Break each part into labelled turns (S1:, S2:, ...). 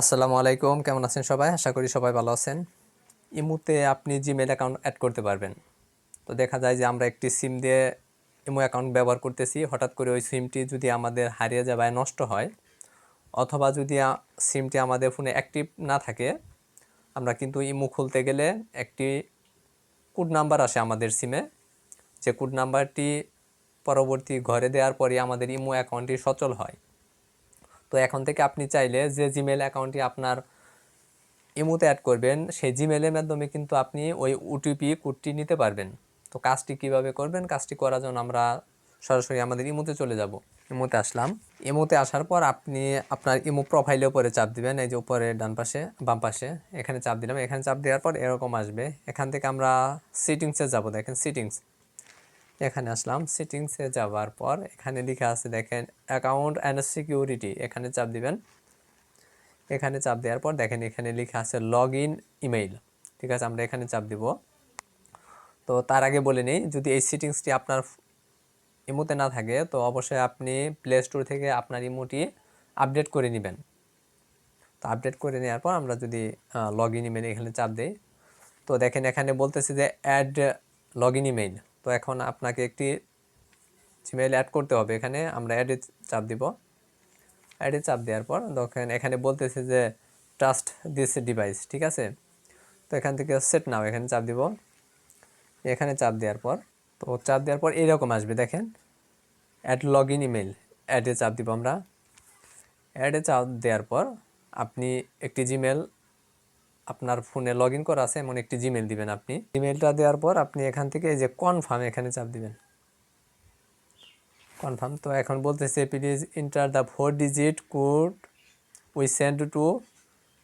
S1: আসসালামু আলাইকুম, কেমন আছেন সবাই? আশা করি সবাই ভালো আছেন। ইমুতে আপনি জিমেল অ্যাকাউন্ট অ্যাড করতে পারবেন। তো দেখা যায় যে আমরা একটি সিম দিয়ে ইমো অ্যাকাউন্ট ব্যবহার করতেছি। হঠাৎ করে ওই সিমটি যদি আমাদের হারিয়ে যায় বা নষ্ট হয়, অথবা যদি সিমটি আমাদের ফোনে অ্যাক্টিভ না থাকে, আমরা কিন্তু ইমো খুলতে গেলে একটি কোড নাম্বার আসে আমাদের সিমে যে কোড নাম্বারটি পরবর্তী ঘরে দেওয়ার পরে আমাদের ইমো অ্যাকাউন্টটি সচল হয়। তো এখন থেকে আপনি চাইলে যে জিমেল অ্যাকাউন্টটি আপনার ইমোতে অ্যাড করবেন, সেই জিমেলের মাধ্যমে কিন্তু আপনি ওই ওটিপি কোডটি নিতে পারবেন। তো কাজটি কীভাবে করবেন? কাজটি করার জন্য আমরা সরাসরি আমাদের ইমোতে চলে যাব। ইমোতে আসলাম। ইমোতে আসার পর আপনি আপনার ইমো প্রোফাইলের উপরে চাপ দিবেন, এই যে উপরে ডান পাশে, বাম পাশে, এখানে চাপ দিলাম। এখানে চাপ দেওয়ার পর এরকম আসবে। এখান থেকে আমরা সিটিংসে যাব। দেখেন সিটিংস এখানে আসলাম। সেটিংসে যাওয়ার পর এখানে লেখা আছে, দেখেন অ্যাকাউন্ট অ্যান্ড সিকিউরিটি এখানে চাপ দিবেন। এখানে চাপ দেওয়ার পর দেখেন, এখানে লেখা আছে লগ ইন ইমেইল ঠিক আছে, আমরা এখানে চাপ দিব। তো তার আগে বলে নেই, যদি এই সেটিংসটি আপনার ইমোতে না থাকে, তো অবশ্যই আপনি প্লে স্টোর থেকে আপনার ইমোটি আপডেট করে নেবেন। তো আপডেট করে নেওয়ার পর আমরা যদি লগ ইন ইমেল এখানে চাপ দিই, তো দেখেন এখানে বলতেছে যে অ্যাড লগ ইন ইমেইল তো এখন আপনাকে একটি জিমেইল অ্যাড করতে হবে। এখানে আমরা অ্যাডে চাপ দিব। অ্যাডে চাপ দেওয়ার পর দেখেন এখানে বলতেছে যে ট্রাস্ট দিস ডিভাইস ঠিক আছে? তো এখান থেকে সেট নাও, এখানে চাপ দিব। এখানে চাপ দেওয়ার পর, তো চাপ দেওয়ার পর এরকম আসবে, দেখেন। অ্যাড লগ ইন ইমেল অ্যাডে চাপ দিব আমরা। অ্যাডে চাপ দেওয়ার পর আপনি একটি জিমেল আপনার ফোনে লগ ইন করা আছে, এমন একটি জিমেল দিবেন আপনি। জিমেলটা দেওয়ার পর আপনি এখান থেকে এই যে কনফার্ম এখানে চাপ দিবেন। কনফার্ম তো এখন বলতেছে please enter the four digit code we send to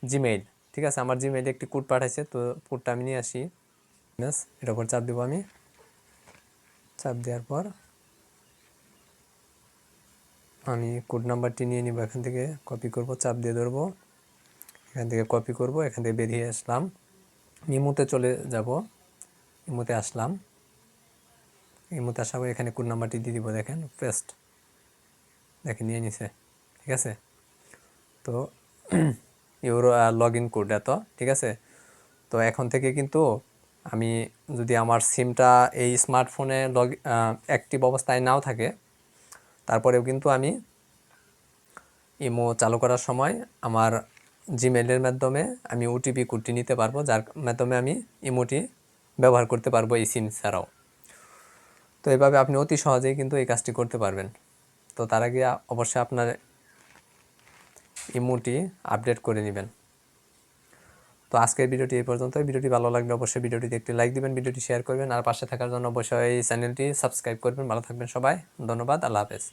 S1: Gmail ঠিক আছে, আমার জিমেইলে একটি কোড পাঠাইছে, তো কোডটা আমি নিয়ে আসি। ব্যাস এটার উপর চাপ দেবো আমি। চাপ দেওয়ার পর আমি কোড নাম্বারটি নিয়ে নিব, এখান থেকে কপি করব, চাপ দিয়ে ধরবো। এখান থেকে কপি করব, এখান থেকে বেরিয়ে আসলাম। ইমুতে চলে যাব। ইমুতে আসলাম। ইমুতে পর এখানে কোড নাম্বারটি দিয়ে দিব, দেখেন পেস্ট দেখেন, নিয়ে নিছে, ঠিক আছে? তো ইউর লগ ইন কোড এত, ঠিক আছে? তো এখন থেকে কিন্তু আমি যদি আমার সিমটা এই স্মার্টফোনে লগ অ্যাক্টিভ অবস্থায় নাও থাকে, তারপরেও কিন্তু আমি ইমো চালু করার সময় আমার জিমেলের মাধ্যমে আমি ওটিপি কোডটি নিতে পারব, যার মাধ্যমে আমি ইমোটি ব্যবহার করতে পারব এই সিম ছাড়াও। তো এভাবে আপনি অতি সহজেই কিন্তু এই কাজটি করতে পারবেন। তো তার আগে অবশ্যই আপনার ইমোটি আপডেট করে নেবেন। তো আজকের ভিডিওটি এই পর্যন্ত ভিডিওটি ভালো লাগলে অবশ্যই ভিডিওটিতে একটি লাইক দিবেন, ভিডিওটি শেয়ার করবেন, আর পাশে থাকার জন্য অবশ্যই এই চ্যানেলটি সাবস্ক্রাইব করবেন। ভালো থাকবেন সবাই। ধন্যবাদ। আল্লাহ হাফেজ।